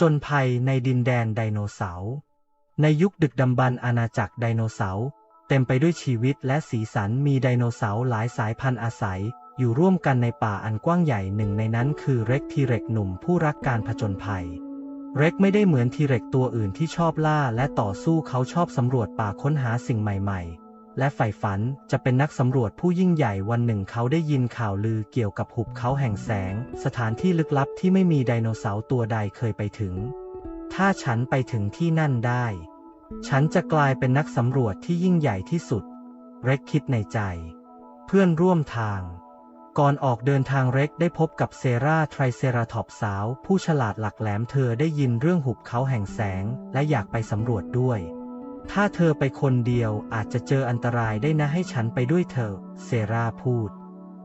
จญภัยในดินแดนไดโนเสาร์ ในยุคดึกดำบรรพ์อาณาจักรไดโนเสาร์เต็มไปด้วยชีวิตและสีสันมีไดโนเสาร์หลายสายพันธุ์อาศัย อยู่ร่วมกันในป่าอันกว้างใหญ่หนึ่งในนั้นคือเร็กทีเร็กหนุ่มผู้รักการผจญภัย เร็กไม่ได้เหมือนทีเร็กตัวอื่นที่ชอบล่าและต่อสู้เขาชอบสำรวจป่าค้นหาสิ่งใหม่ ๆ และใฝ่ฝันจะเป็นนักสำรวจผู้ยิ่งใหญ่วันหนึ่งเขาได้ยินข่าวลือเกี่ยวกับหุบเขาแห่งแสง สถานที่ลึกลับที่ไม่มีไดโนเสาร์ตัวใดเคยไปถึง ถ้าฉันไปถึงที่นั่นได้ ฉันจะกลายเป็นนักสำรวจที่ยิ่งใหญ่ที่สุด เร็กคิดในใจ เพื่อนร่วมทาง ก่อนออกเดินทางเร็กได้พบกับเซราไทรเซราทอปสาว ผู้ฉลาดหลักแหลมเธอได้ยินเรื่องหุบเขาแห่งแสง และอยากไปสำรวจด้วย ถ้าเธอไปคนเดียวอาจจะเจออันตรายได้นะให้ฉันไปด้วยเธอ เซราพูด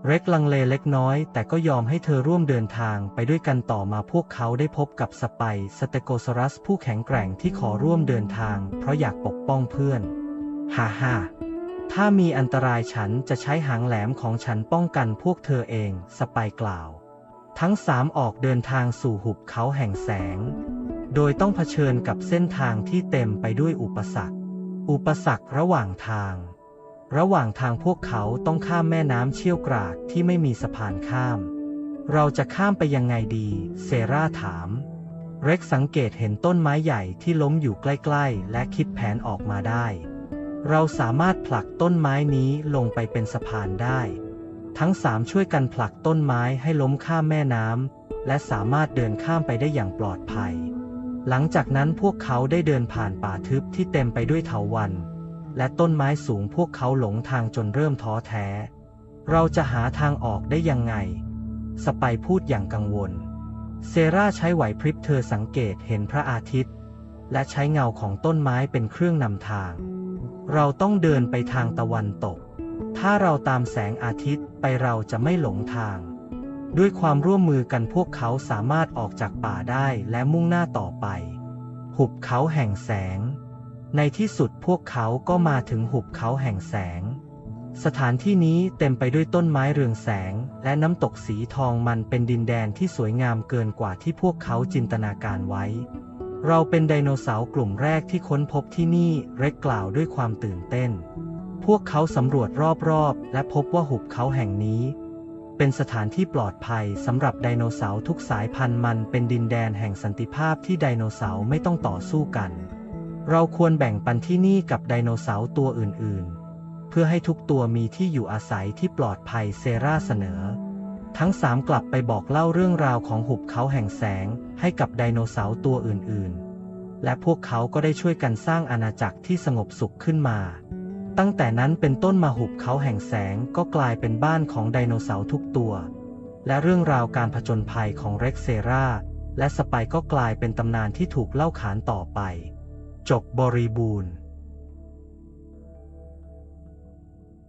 เร็กลังเลเล็กน้อย แต่ก็ยอมให้เธอร่วมเดินทางไปด้วยกันต่อมาพวกเขาได้พบกับสไปสเตโกซอรัสผู้แข็งแกร่งที่ขอร่วมเดินทาง เพราะอยากปกป้องเพื่อน ฮ่าฮ่าถ้ามีอันตรายฉันจะใช้หางแหลมของฉันป้องกันพวกเธอเอง สไปกล่าว ทั้งสามออกเดินทางสู่หุบเขาแห่งแสง โดยต้องเผชิญกับเส้นทางที่เต็มไปด้วยอุปสรรค อุปสรรคระหว่างทาง ระหว่างทางพวกเขาต้องข้ามแม่น้ำเชี่ยวกรากที่ไม่มีสะพานข้าม เราจะข้ามไปยังไงดี เซราถาม เร็กสังเกตเห็นต้นไม้ใหญ่ที่ล้มอยู่ใกล้ๆ และคิดแผนออกมาได้ เราสามารถผลักต้นไม้นี้ลงไปเป็นสะพานได้ ทั้งสามช่วยกันผลักต้นไม้ให้ล้มข้ามแม่น้ำและสามารถเดินข้ามไปได้อย่างปลอดภัย หลังจากนั้นพวกเขาได้เดินผ่านป่าทึบที่เต็มไปด้วยเถาวัลย์และต้นไม้สูงพวกเขาหลงทางจนเริ่มท้อแท้ เราจะหาทางออกได้ยังไง สไปพูดอย่างกังวล เซราใช้ไหวพริบเธอสังเกตเห็นพระอาทิตย์ และใช้เงาของต้นไม้เป็นเครื่องนำทาง เราต้องเดินไปทางตะวันตก ถ้าเราตามแสงอาทิตย์ไปเราจะไม่หลงทาง ด้วยความร่วมมือกันพวกเขาสามารถออกจากป่าได้และมุ่งหน้าต่อไป หุบเขาแห่งแสง ในที่สุดพวกเขาก็มาถึงหุบเขาแห่งแสง สถานที่นี้เต็มไปด้วยต้นไม้เรืองแสง และน้ำตกสีทองมันเป็นดินแดนที่สวยงามเกินกว่าที่พวกเขาจินตนาการไว้ เราเป็นไดโนเสาร์กลุ่มแรกที่ค้นพบที่นี่เร็กกล่าวด้วยความตื่นเต้น พวกเขาสำรวจรอบๆ และพบว่าหุบเขาแห่งนี้ เป็นสถานที่ปลอดภัยสำหรับไดโนเสาร์ทุกสายพันธุ์มันเป็นดินแดนแห่งสันติภาพที่ไดโนเสาร์ไม่ต้องต่อสู้กัน เราควรแบ่งปันที่นี่กับไดโนเสาร์ตัวอื่นๆ เพื่อให้ทุกตัวมีที่อยู่อาศัยที่ปลอดภัยเซราเสนอ ทั้งสามกลับไปบอกเล่าเรื่องราวของหุบเขาแห่งแสงให้กับไดโนเสาร์ตัวอื่นๆ และพวกเขาก็ได้ช่วยกันสร้างอาณาจักรที่สงบสุขขึ้นมา ตั้งแต่นั้นเป็นต้นมาหุบเขาแห่งแสงก็กลายเป็นบ้านของไดโนเสาร์ทุกตัว และเรื่องราวการผจญภัยของเร็กเซราและสไปก็กลายเป็นตำนานที่ถูกเล่าขานต่อไป จบบริบูรณ์